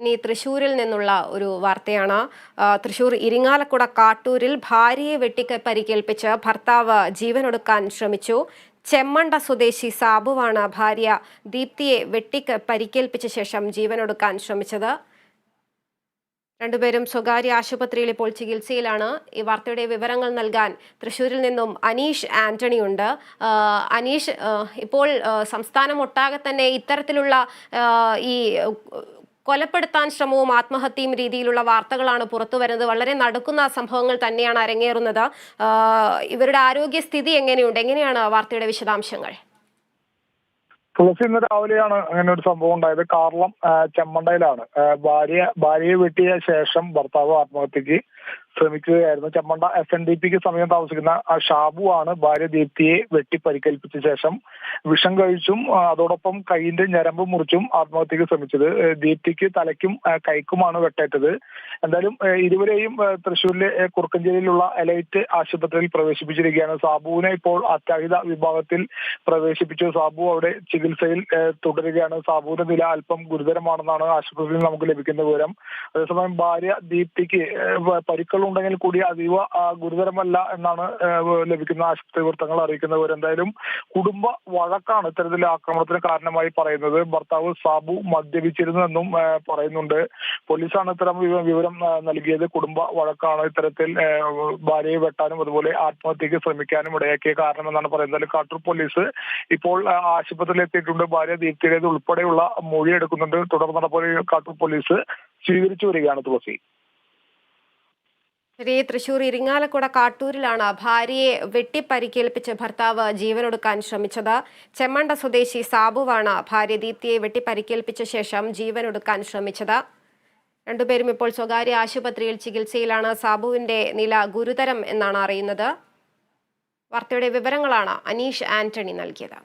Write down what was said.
ഇനി തൃശ്ശൂരിൽ നിന്നുള്ള ഒരു വാർത്തയാണ്. തൃശ്ശൂർ ഇരിങ്ങാലക്കുട കാട്ടൂരിൽ ഭാര്യയെ വെട്ടിക്ക് പരിക്കേൽപ്പിച്ച് ഭർത്താവ് ജീവനൊടുക്കാൻ ശ്രമിച്ചു. ചെമ്മണ്ട സ്വദേശി സാബുവാണ് ഭാര്യ ദീപ്തിയെ വെട്ടിക്ക് പരിക്കേൽപ്പിച്ച ശേഷം ജീവനൊടുക്കാൻ ശ്രമിച്ചത്. രണ്ടുപേരും സ്വകാര്യ ആശുപത്രിയിൽ ഇപ്പോൾ ചികിത്സയിലാണ്. ഈ വാർത്തയുടെ വിവരങ്ങൾ നൽകാൻ തൃശ്ശൂരിൽ നിന്നും അനീഷ് ആന്റണി ഉണ്ട്. അനീഷ് ഇപ്പോൾ ആ, സംസ്ഥാനം ഒട്ടാകെ തന്നെ ഇത്തരത്തിലുള്ള ഈ കൊലപ്പെടുത്താൻ ശ്രമവും ആത്മഹത്യയും രീതിയിലുള്ള വാർത്തകളാണ് പുറത്തു വരുന്നത്. വളരെ നടക്കുന്ന സംഭവങ്ങൾ തന്നെയാണ് അരങ്ങേറുന്നത്. ഇവരുടെ ആരോഗ്യസ്ഥിതി എങ്ങനെയുണ്ട്? എങ്ങനെയാണ് വാർത്തയുടെ വിശദാംശങ്ങൾ? തുളസി ഇന്ന് രാവിലെയാണ് അങ്ങനെ ഒരു സംഭവം ഉണ്ടായത്. കാർളം ചെമ്മണ്ടയിലാണ്. ഭാര്യ ഭാര്യയെ വെട്ടിയ ശേഷം ഭർത്താവ് ആത്മഹത്യക്ക്. ശ്രമിക്കുകയായിരുന്നു ചമ്മണ്ട എസ് എൻ ഡി പിക്ക് സമയം താമസിക്കുന്ന ആ ഷാബു ആണ് ഭാര്യ ദീപ്തിയെ വെട്ടി പരിക്കേൽപ്പിച്ച ശേഷം വിഷം കഴിച്ചും അതോടൊപ്പം കൈയിന്റെ ഞരമ്പ് മുറിച്ചും ആത്മഹത്യക്ക് ശ്രമിച്ചത്. ദീപ്തിക്ക് തലയ്ക്കും കൈക്കുമാണ് വെട്ടേറ്റത്. എന്തായാലും ഇരുവരെയും തൃശൂരിലെ കുറുക്കഞ്ചേരിയിലുള്ള എലൈറ്റ് ആശുപത്രിയിൽ പ്രവേശിപ്പിച്ചിരിക്കുകയാണ് സാബുവിനെ ഇപ്പോൾ അത്യാഹിത വിഭാഗത്തിൽ പ്രവേശിപ്പിച്ചു. സാബു അവിടെ ചികിത്സയിൽ തുടരുകയാണ്. സാബുവിന്റെ നില അല്പം ഗുരുതരമാണെന്നാണ് ആശുപത്രിയിൽ നമുക്ക് ലഭിക്കുന്ന വിവരം. അതേസമയം ഭാര്യ ദീപ്തിക്ക് ഏ, പരിക്കുകളുണ്ടെങ്കിൽ കൂടി അതീവ ഗുരുതരമല്ല എന്നാണ് ലഭിക്കുന്ന ആശുപത്രി വൃത്തങ്ങൾ അറിയിക്കുന്നത് എന്തായാലും കുടുംബ വഴക്കാണ് ഇത്തരത്തിലെ ആക്രമണത്തിന് കാരണമായി പറയുന്നത്. ഭർത്താവ് സാബു മദ്യപിച്ചിരുന്നെന്നും പറയുന്നുണ്ട്. പോലീസാണ് ഇത്തരം വിവരം നൽകിയത്. കുടുംബ വഴക്കാണ് ഇത്തരത്തിൽ ഭാര്യയെ വെട്ടാനും അതുപോലെ ആത്മഹത്യക്ക് ശ്രമിക്കാനും ഇടയാക്കിയ കാരണമെന്നാണ് പറയുന്നത്. കാട്ടൂർ പോലീസ് ഇപ്പോൾ ആശുപത്രിയിൽ എത്തിയിട്ടുണ്ട് ഭാര്യ ദീപ്തിയുടേത് ഉൾപ്പെടെയുള്ള മൊഴി എടുക്കുന്നുണ്ട് തുടർ നടപടി കാട്ടൂർ പോലീസ് സ്വീകരിച്ചു വരികയാണ് തുളസി. ശരി തൃശൂർ ഇരിങ്ങാലക്കുട കാട്ടൂരിലാണ് ഭാര്യയെ വെട്ടിപ്പരിക്കേൽപ്പിച്ച് ഭർത്താവ് ജീവനൊടുക്കാൻ ശ്രമിച്ചത്. ചെമ്മണ്ട സ്വദേശി സാബുവാണ് ഭാര്യ ദീപ്തിയെ വെട്ടിപ്പരിക്കേൽപ്പിച്ച ശേഷം ജീവനൊടുക്കാൻ ശ്രമിച്ചത്. രണ്ടുപേരും ഇപ്പോൾ സ്വകാര്യ ആശുപത്രിയിൽ ചികിത്സയിലാണ്. സാബുവിന്റെ നില ഗുരുതരം എന്നാണ് അറിയുന്നത്. വാർത്തയുടെ വിവരങ്ങളാണ് അനീഷ് ആന്റണി നൽകിയത്.